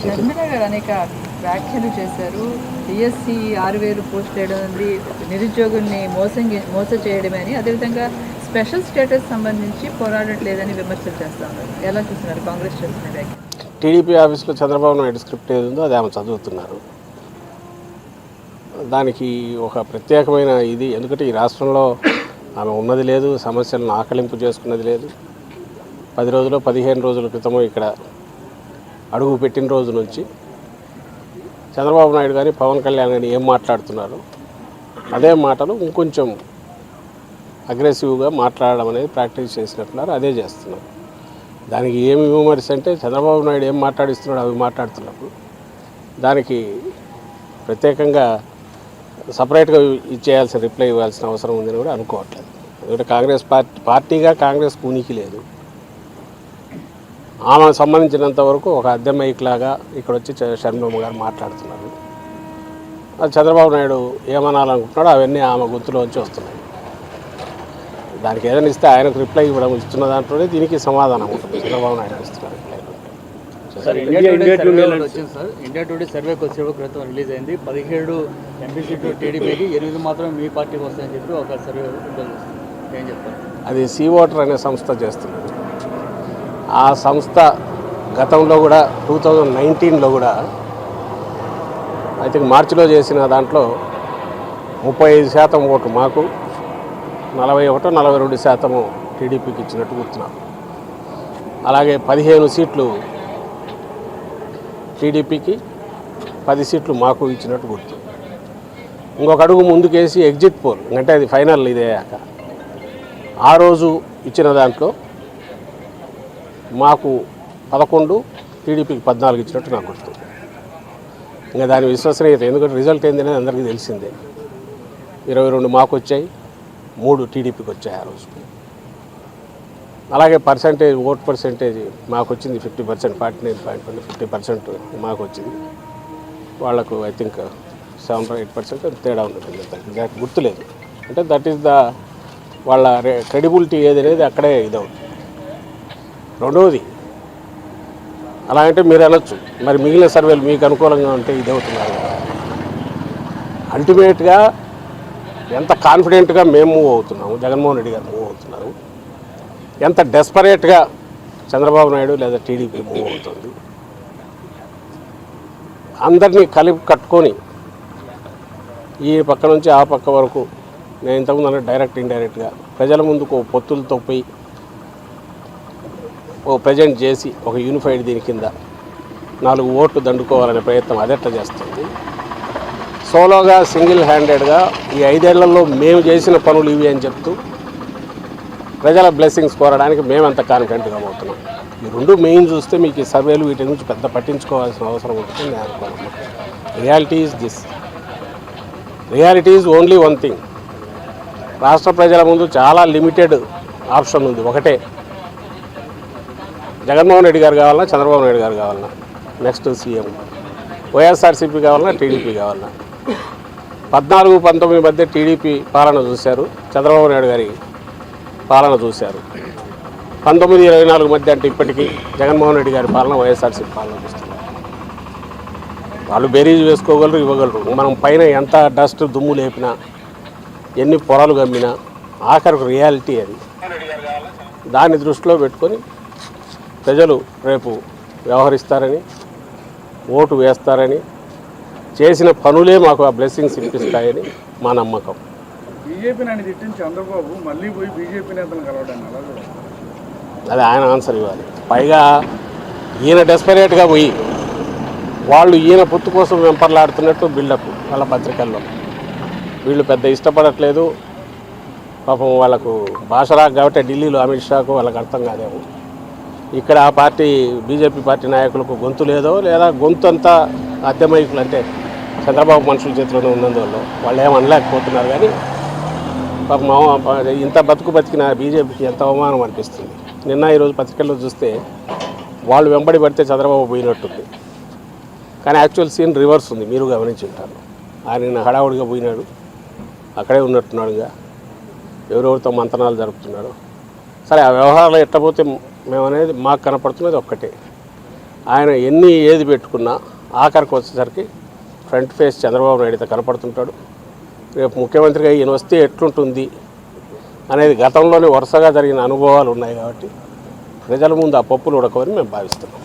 షర్మిల గారు అనేక వ్యాఖ్యలు చేశారు. బిఎస్సి ఆరు వేలు పోస్ట్ చేయడం ఉంది నిరుద్యోగుల్ని మోసం మోస చేయడమే అని. అదేవిధంగా స్పెషల్ స్టేటస్ సంబంధించి పోరాడట్లేదని విమర్శలు చేస్తా ఉన్నారు. ఎలా చూస్తున్నారు కాంగ్రెస్ చేస్తున్న వ్యాఖ్య టీడీపీ ఆఫీస్లో చంద్రబాబు నాయుడు స్క్రిప్ట్ ఏది ఉందో అది ఆమె చదువుతున్నారు. దానికి ఒక ప్రత్యేకమైన ఇది. ఎందుకంటే ఈ రాష్ట్రంలో ఆమె ఉన్నది లేదు సమస్యలను ఆకలింపు చేసుకున్నది లేదు. పది రోజులు పదిహేను రోజుల క్రితము ఇక్కడ అడుగు పెట్టిన రోజు నుంచి చంద్రబాబు నాయుడు కానీ పవన్ కళ్యాణ్ కానీ ఏం మాట్లాడుతున్నారు? అదే మాటలు ఇంకొంచెం అగ్రెసివ్గా మాట్లాడడం అనేది ప్రాక్టీస్ చేసినట్టున్నారు అదే చేస్తున్నారు. దానికి ఏమి విమర్శ అంటే చంద్రబాబు నాయుడు ఏం మాట్లాడిస్తున్నాడు అవి మాట్లాడుతున్నప్పుడు దానికి ప్రత్యేకంగా సపరేట్గా ఇచ్చేయాల్సిన రిప్లై ఇవ్వాల్సిన అవసరం ఉందని కూడా అనుకోవట్లేదు. ఎందుకంటే కాంగ్రెస్ పార్టీ పార్టీగా కాంగ్రెస్ ఉనికి లేదు. ఆమెకు సంబంధించినంత వరకు ఒక అద్దె మైక్ లాగా ఇక్కడ వచ్చి చ- షర్మిలమ్మ గారు మాట్లాడుతున్నారు. అది చంద్రబాబు నాయుడు ఏమనాలనుకుంటున్నాడో అవన్నీ ఆమె గుర్తులోంచి వస్తున్నాయి. దానికి ఏదైనా ఇస్తే ఆయనకు రిప్లై ఇవ్వడం ఇస్తున్న దాంట్లోనే దీనికి సమాధానం ఉంటుంది. చంద్రబాబు నాయుడు ఇస్తున్న reply sir India today survey ఒకటి వచ్చింది సార్. ఇండియా టుడే సర్వే కొద్దిసేపు క్రితం రిలీజ్ అయింది. పదిహేడు ఎంపీ సీట్లు టీడీపీకి ఎనిమిది మాత్రం మీ పార్టీకి వస్తాయని చెప్పి ఒక సర్వే రిలీజ్ చేస్తుంది ఏం చెప్తారు అది సీ ఓటర్ అనే సంస్థ చేస్తున్నది. ఆ సంస్థ గతంలో కూడా టూ థౌజండ్ నైన్టీన్లో కూడా ఐ థింక్ మార్చిలో చేసిన దాంట్లో ముప్పై ఐదు శాతం ఓటు మాకు నలభై ఒకటో నలభై రెండు శాతము టీడీపీకి ఇచ్చినట్టు గుర్తున్నాను అలాగే పదిహేను సీట్లు టీడీపీకి పది సీట్లు మాకు ఇచ్చినట్టు గుర్తు. ఇంకొక అడుగు ముందుకేసి ఎగ్జిట్ పోల్ అంటే అది ఫైనల్ ఇదే ఆ రోజు ఇచ్చిన దాంట్లో మాకు పదకొండు టీడీపీకి పద్నాలుగు ఇచ్చినట్టు నాకు గుర్తు. ఇంకా దాని విశ్వసనీయత ఎందుకంటే రిజల్ట్ ఏంది అనేది అందరికీ తెలిసిందే. ఇరవై రెండు మాకు వచ్చాయి మూడు టీడీపీకి వచ్చాయి ఆ రోజు. అలాగే పర్సంటేజ్ ఓట్ పర్సంటేజ్ మాకు వచ్చింది fifty percent forty nine point one fifty percent మాకు వచ్చింది. వాళ్ళకు I think seven eight percent తేడా ఉంటుంది దానికి గుర్తులేదు అంటే దట్ ఈస్ ద వాళ్ళ క్రెడిబిలిటీ ఏది అనేది అక్కడే ఇదవుతుంది. రెండవది అలా అంటే మీరు వెళ్ళచ్చు. మరి మిగిలిన సర్వేలు మీకు అనుకూలంగా ఉంటే ఇది అవుతున్నారు అల్టిమేట్గా ఎంత కాన్ఫిడెంట్గా మేము మూవ్ అవుతున్నాము జగన్మోహన్ రెడ్డి గారు మూవ్ అవుతున్నారు ఎంత డెస్పరేట్గా చంద్రబాబు నాయుడు లేదా టీడీపీ మూవ్ అవుతుంది అందరినీ కలిపి కట్టుకొని ఈ పక్క నుంచి ఆ పక్క వరకు నేను ఇంతకుముందు అన్న డైరెక్ట్ ఇండైరెక్ట్గా ప్రజల ముందుకు పొత్తులతో పోయి ప్రజెంట్ చేసి ఒక యూనిఫైడ్ దీని కింద నాలుగు ఓట్లు దండుకోవాలనే ప్రయత్నం అదెట్లా చేస్తుంది? సోలోగా సింగిల్ హ్యాండెడ్గా ఈ ఐదేళ్ళలో మేము చేసిన పనులు ఇవి అని చెప్తూ ప్రజల బ్లెస్సింగ్స్ కోరడానికి మేమంత కాన్ఫిడెంట్గా పోతున్నాం. ఈ రెండు మెయిన్ చూస్తే మీకు ఈ సర్వేలు వీటి నుంచి పెద్ద పట్టించుకోవాల్సిన అవసరం ఉంటుంది నేను reality is this reality is only one thing రాష్ట్ర ప్రజల ముందు చాలా లిమిటెడ్ ఆప్షన్ ఉంది. ఒకటే జగన్మోహన్ రెడ్డి గారు కావాలన్నా చంద్రబాబు నాయుడు గారు కావాలన్నా. Next CM. వైఎస్ఆర్సీపీ కావాలన్నా టీడీపీ కావాలన్నా. పద్నాలుగు పంతొమ్మిది మధ్య టీడీపీ పాలన చూశారు. చంద్రబాబు నాయుడు గారి పాలన చూశారు. పంతొమ్మిది ఇరవై నాలుగు మధ్య అంటే ఇప్పటికీ జగన్మోహన్ రెడ్డి గారి పాలన వైఎస్ఆర్సీపీ పాలన చూస్తున్నారు. వాళ్ళు బెరీజ్ వేసుకోగలరు ఇవ్వగలరు. మనం పైన ఎంత డస్ట్ దుమ్ము లేపినా ఎన్ని పొరలు గమ్మినా ఆఖరికి రియాలిటీ అది. దాన్ని దృష్టిలో పెట్టుకొని ప్రజలు రేపు వ్యవహరిస్తారని ఓటు వేస్తారని చేసిన పనులే మాకు ఆ బ్లెస్సింగ్స్ ఇప్పిస్తాయని మా నమ్మకం. చంద్రబాబు మళ్ళీ పోయి బీజేపీ కలవడానికి చూడాలి. అది ఆయన ఆన్సర్ ఇవ్వాలి. పైగా ఈయన డెస్పరేట్గా పోయి వాళ్ళు ఈయన పొత్తు కోసం వెంపర్లాడుతున్నట్టు బిల్డప్ వాళ్ళ పత్రికల్లో. వీళ్ళు పెద్ద ఇష్టపడట్లేదు. పాపం వాళ్ళకు భాష రాక కాబట్టి ఢిల్లీలో అమిత్ షాకు వాళ్ళకి అర్థం కాదేమో. ఇక్కడ ఆ పార్టీ బీజేపీ పార్టీ నాయకులకు గొంతు లేదో లేదా గొంతు అంతా అద్దెమైకులు అంటే చంద్రబాబు మనుషుల చేతిలోనే ఉన్నందువల్ల వాళ్ళు ఏమనలేకపోతున్నారు అనలేకపోతున్నారు కానీ ఇంత బతుకు బతికిన బీజేపీకి ఎంత అవమానం అనిపిస్తుంది. నిన్న ఈరోజు పత్రికల్లో చూస్తే వాళ్ళు వెంబడి పడితే చంద్రబాబు పోయినట్టుంది. కానీ యాక్చువల్ సీన్ రివర్స్ ఉంది మీరు గమనించి ఉంటారు ఆయన నిన్న హడావుడిగా పోయినాడు అక్కడే ఉన్నట్టున్నాడుగా. ఎవరెవరితో మంతనాలు జరుపుతున్నాడు. సరే ఆ వ్యవహారాలు ఎట్టపోతే మేము అనేది మాకు కనపడుతున్నది ఒక్కటే. ఆయన ఎన్ని ఏది పెట్టుకున్నా ఆఖరికి వచ్చేసరికి ఫ్రంట్ ఫేస్ చంద్రబాబు నాయుడు అయితే కనపడుతుంటాడు. రేపు ముఖ్యమంత్రిగా ఈయన వస్తే ఎట్లుంటుంది అనేది గతంలోనే వరుసగా జరిగిన అనుభవాలు ఉన్నాయి కాబట్టి ప్రజల ముందు ఆ పప్పులు ఉడకవని మేము భావిస్తున్నాం.